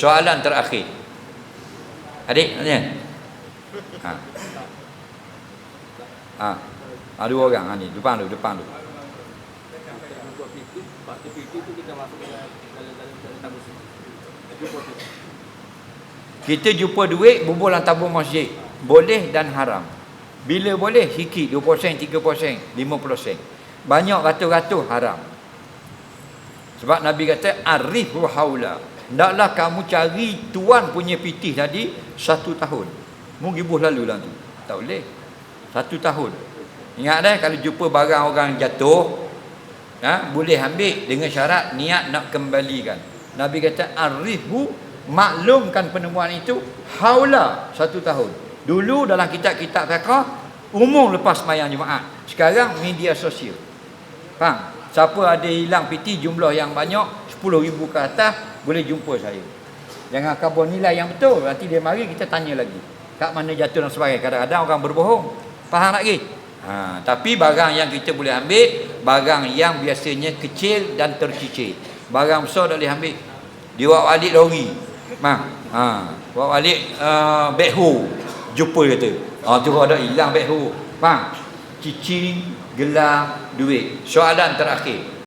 Soalan terakhir. Adik, tanya. Ha. Ha. Ha, dua orang ha, ni. Depan tu, depan tu. Kita jumpa duit bubuh dalam tabung masjid. Boleh dan haram. Bila boleh, sikit 2%, 3%, 50%. Banyak ratus-ratus haram. Sebab Nabi kata, Arifu haula. Taklah kamu cari tuan punya pitih tadi satu tahun. Mu ribuh lalu lah tu. Tak boleh. Satu tahun. Ingat dah kalau jumpa barang orang jatuh, ha, boleh ambil dengan syarat niat nak kembalikan. Nabi kata, Arifu maklumkan penemuan itu haula satu tahun. Dulu dalam kitab-kitab fiqah umum lepas sembahyang Jumaat. Sekarang media sosial. Faham? Siapa ada hilang piti jumlah yang banyak 10,000 ke atas boleh jumpa saya. Jangan kabur nilai yang betul. Nanti dia mari kita tanya lagi. Kat mana jatuh dan sebagainya. Kadang-kadang orang berbohong. Faham lagi? Ha, tapi barang yang kita boleh ambil barang yang biasanya kecil dan tercicir. Barang besar tak boleh ambil. Dia bawa balik lori. Mang. Ha, bawa balik uh, backhoe. Jumpa kata. Ha, tu ada hilang backhoe. Faham? Cicing, gelang, duit. Soalan terakhir.